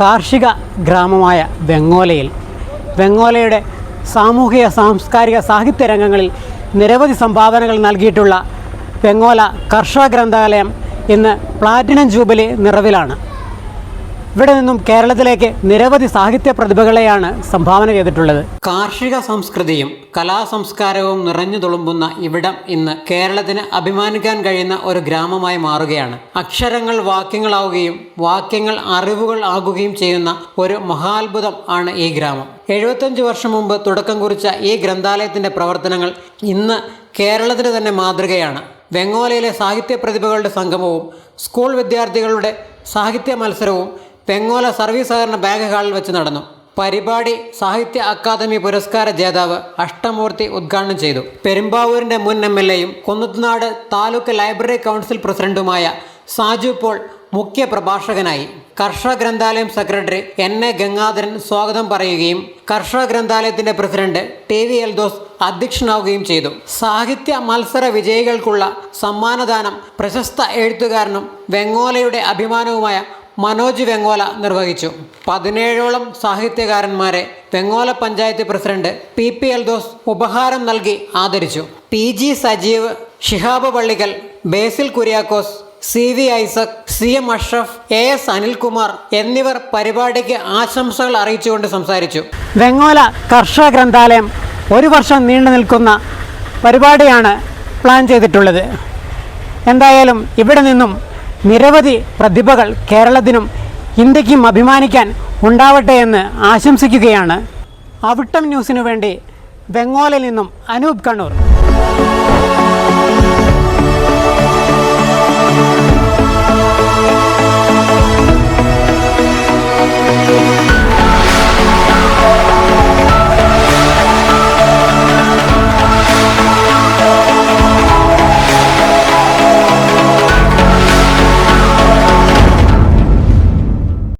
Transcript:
കാർഷിക ഗ്രാമമായ വെങ്ങോലയിൽ. വെങ്ങോലയുടെ സാമൂഹിക സാംസ്കാരിക സാഹിത്യ രംഗങ്ങളിൽ നിരവധി സംഭാവനകൾ നൽകിയിട്ടുള്ള വെങ്ങോല കർഷക ഗ്രന്ഥാലയം ഇന്ന് പ്ലാറ്റിനം ജൂബിലി നിറവിലാണ്. ഇവിടെ നിന്നും കേരളത്തിലേക്ക് നിരവധി സാഹിത്യ പ്രതിഭകളെയാണ് സംഭാവന ചെയ്തിട്ടുള്ളത്. കാർഷിക സംസ്കൃതിയും കലാസംസ്കാരവും നിറഞ്ഞു തുളുമ്പുന്ന ഇവിടം ഇന്ന് കേരളത്തിന് അഭിമാനിക്കാൻ കഴിയുന്ന ഒരു ഗ്രാമമായി മാറുകയാണ്. അക്ഷരങ്ങൾ വാക്യങ്ങളാവുകയും വാക്യങ്ങൾ അറിവുകൾ ആകുകയും ചെയ്യുന്ന ഒരു മഹാത്ഭുതം ആണ് ഈ ഗ്രാമം. എഴുപത്തഞ്ച് വർഷം മുമ്പ് തുടക്കം കുറിച്ച ഈ ഗ്രന്ഥാലയത്തിന്റെ പ്രവർത്തനങ്ങൾ ഇന്ന് കേരളത്തിന് തന്നെ മാതൃകയാണ്. വെങ്ങോലയിലെ സാഹിത്യ പ്രതിഭകളുടെ സംഗമവും സ്കൂൾ വിദ്യാർത്ഥികളുടെ സാഹിത്യ മത്സരവും വെങ്ങോല സർവീസ് സഹകരണ ബാങ്ക് ഹാളിൽ വെച്ച് നടന്നു. പരിപാടി സാഹിത്യ അക്കാദമി പുരസ്കാര ജേതാവ് അഷ്ടമൂർത്തി ഉദ്ഘാടനം ചെയ്തു. പെരുമ്പാവൂരിന്റെ മുൻ എം എൽ എയും കുന്നത്തുനാട് താലൂക്ക് ലൈബ്രറി കൗൺസിൽ പ്രസിഡന്റുമായ സാജു പോൾ മുഖ്യ പ്രഭാഷകനായി. കർഷക ഗ്രന്ഥാലയം സെക്രട്ടറി എൻ എ ഗംഗാധരൻ സ്വാഗതം പറയുകയും കർഷക ഗ്രന്ഥാലയത്തിന്റെ പ്രസിഡന്റ് ടി വി എൽദോസ് അധ്യക്ഷനാവുകയും ചെയ്തു. സാഹിത്യ മത്സര വിജയികൾക്കുള്ള സമ്മാനദാനം പ്രശസ്ത എഴുത്തുകാരനും വെങ്ങോലയുടെ അഭിമാനവുമായ മനോജ് വെങ്ങോല നിർവഹിച്ചു. പതിനേഴോളം സാഹിത്യകാരന്മാരെ Vengola panchayat president P P Eldhose ഉപഹാരം നൽകി ആദരിച്ചു. P G Sajeev Shihab Pallikkal Basil Kuriakose C V Isaac C M Ashraf A S Anilkumar എന്നിവർ പരിപാടിക്ക് ആശംസകൾ അറിയിച്ചുകൊണ്ട് സംസാരിച്ചു. വെങ്ങോല കർഷക ഗ്രന്ഥാലയം ഒരു വർഷം നീണ്ടു നിൽക്കുന്ന പരിപാടിയാണ് പ്ലാൻ ചെയ്തിട്ടുള്ളത്. എന്തായാലും ഇവിടെ നിന്നും നിരവധി പ്രതിഭകൾ കേരളത്തിനും ഇന്ത്യക്കും അഭിമാനിക്കാൻ ഉണ്ടാവട്ടെ എന്ന് ആശംസിക്കുകയാണ്. അവിട്ടം ന്യൂസിനു വേണ്ടി ബംഗാളിൽ നിന്നും അനൂപ് കണ്ണൂർ.